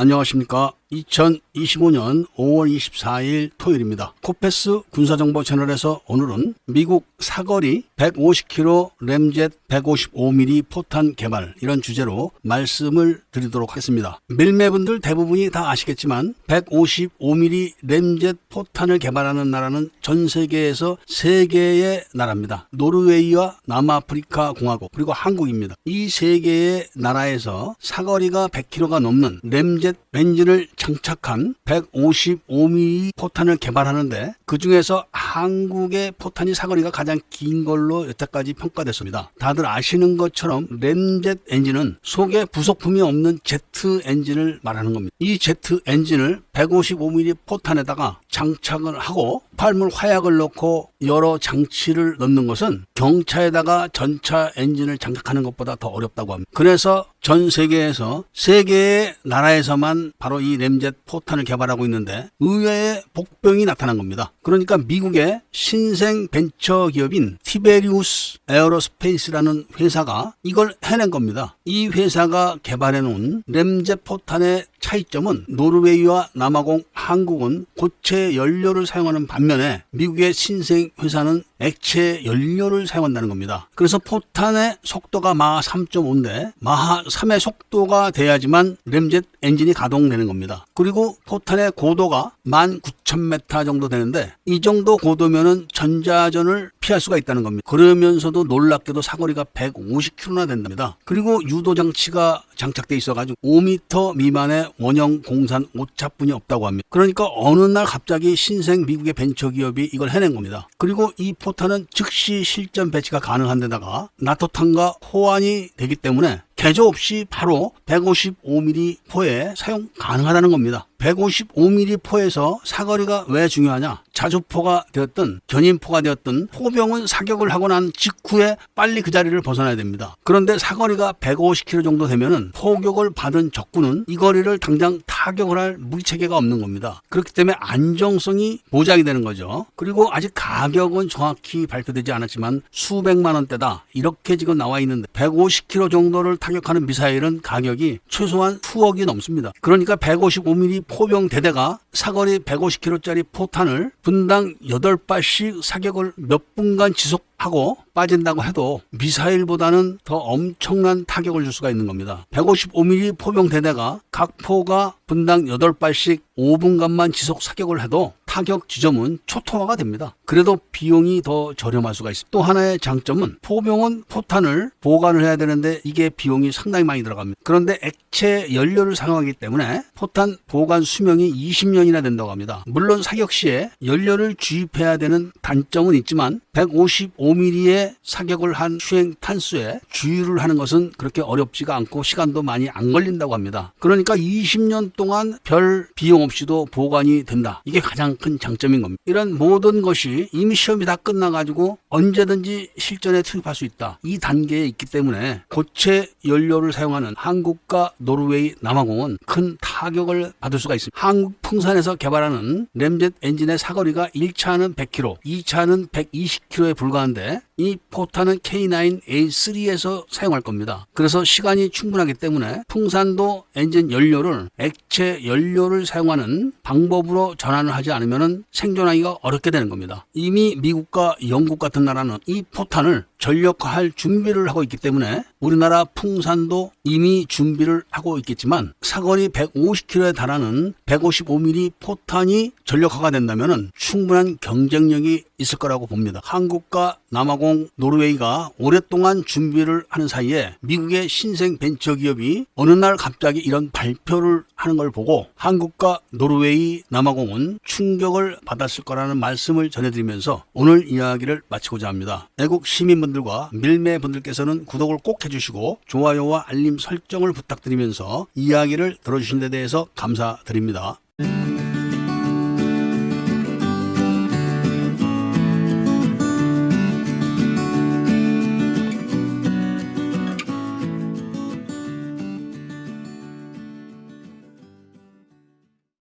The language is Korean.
안녕하십니까. 2025년 5월 24일 토요일입니다. 코페스 군사정보 채널에서 오늘은 미국 사거리 150km 램젯 155mm 포탄 개발 이런 주제로 말씀을 드리도록 하겠습니다. 밀매분들 대부분이 다 아시겠지만 155mm 램젯 포탄을 개발하는 나라는 전 세계에서 세 개의 나라입니다. 노르웨이와 남아프리카 공화국 그리고 한국입니다. 이세 개의 나라에서 사거리가 100km가 넘는 램젯 엔진을 장착한 155mm 포탄을 개발하는데 그 중에서 한국의 포탄이 사거리가 가장 긴 걸로 여태까지 평가됐습니다. 다들 아시는 것처럼 램젯 엔진은 속에 부속품이 없는 제트 엔진을 말하는 겁니다. 이 제트 엔진을 155mm 포탄에다가 장착을 하고 팔물 화약을 넣고 여러 장치를 넣는 것은 경차에다가 전차 엔진을 장착하는 것보다 더 어렵다고 합니다. 그래서 전 세계에서 세 개의 나라에서만 바로 이 램젯 포탄을 개발하고 있는데 의외의 복병이 나타난 겁니다. 그러니까 미국의 신생 벤처 기업인 티베리우스 에어로스페이스라는 회사가 이걸 해낸 겁니다. 이 회사가 개발해 놓은 램젯 포탄의 차이점은 노르웨이와 남아공, 한국은 고체 연료를 사용하는 반면에 미국의 신생 회사는 액체 연료를 사용한다는 겁니다. 그래서 포탄의 속도가 마하 3.5인데 마하 3의 속도가 돼야지만 램젯 엔진이 가동되는 겁니다. 그리고 포탄의 고도가 19,000m 정도 되는데 이 정도 고도면은 전자전을 피할 수가 있다는 겁니다. 그러면서도 놀랍게도 사거리가 150km나 된답니다. 그리고 유도 장치가 장착돼 있어가지고 5m 미만의 원형 공산 오차뿐이 없다고 합니다. 그러니까 어느 날 갑자기 신생 미국의 벤처 기업이 이걸 해낸 겁니다. 그리고 이 포탄은 즉시 실전 배치가 가능한 데다가 나토탄과 호환이 되기 때문에 개조 없이 바로 155mm 포에 사용 가능하다는 겁니다. 155mm 포에서 사거리가 왜 중요하냐? 자주포가 되었든 견인포가 되었든 포병은 사격을 하고 난 직후에 빨리 그 자리를 벗어나야 됩니다. 그런데 사거리가 150km 정도 되면은 포격을 받은 적군은 이 거리를 당장 타격을 할 무기 체계가 없는 겁니다. 그렇기 때문에 안정성이 보장이 되는 거죠. 그리고 아직 가격은 정확히 발표되지 않았지만 수백만 원대다 이렇게 지금 나와 있는데 150km 정도를 타 격하는 미사일은 가격이 최소한 수억이 넘습니다. 그러니까 155mm 포병 대대가 사거리 150km짜리 포탄을 분당 8발씩 사격을 몇 분간 지속하고 빠진다고 해도 미사일보다는 더 엄청난 타격을 줄 수가 있는 겁니다. 155mm 포병 대대가 각 포가 분당 8발씩 5분간만 지속 사격을 해도 타격 지점은 초토화가 됩니다. 그래도 비용이 더 저렴할 수가 있습니다. 또 하나의 장점은 포병은 포탄을 보관을 해야 되는데 이게 비용이 상당히 많이 들어갑니다. 그런데 액체 연료를 사용하기 때문에 포탄 보관 수명이 20년이나 된다고 합니다. 물론 사격 시에 연료를 주입해야 되는 단점은 있지만 155mm의 사격을 한 수행 탄수에 주유를 하는 것은 그렇게 어렵지가 않고 시간도 많이 안 걸린다고 합니다. 그러니까 20년 동안 별 비용 없이도 보관이 된다. 이게 가장 큰 장점인 겁니다. 이런 모든 것이 이미 시험이 다 끝나가지고 언제든지 실전에 투입할 수 있다. 이 단계에 있기 때문에 고체 연료를 사용하는 한국과 노르웨이, 남아공은 큰 타격을 받을 수가 있습니다. 한국 풍산에서 개발하는 램젯 엔진의 사거리가 1차는 100km, 2차는 120km에 불과한데 이 포탄은 K9A3에서 사용할 겁니다. 그래서 시간이 충분하기 때문에 풍산도 엔진 연료를 액체 연료를 사용하는 방법으로 전환을 하지 않으면 생존하기가 어렵게 되는 겁니다. 이미 미국과 영국 같은 나라는 이 포탄을 전력화할 준비를 하고 있기 때문에 우리나라 풍산도 이미 준비를 하고 있겠지만 사거리 150km에 달하는 155mm 포탄이 전력화가 된다면 충분한 경쟁력이 있을 거라고 봅니다. 한국과 남아공, 노르웨이가 오랫동안 준비를 하는 사이에 미국의 신생 벤처 기업이 어느 날 갑자기 이런 발표를 하는 걸 보고 한국과 노르웨이, 남아공은 충격을 받았을 거라는 말씀을 전해드리면서 오늘 이야기를 마치고자 합니다. 애국 시민분들과 밀매분들께서는 구독을 꼭 해주시고 좋아요와 알림 설정을 부탁드리면서 이야기를 들어주신 데 대해서 감사드립니다.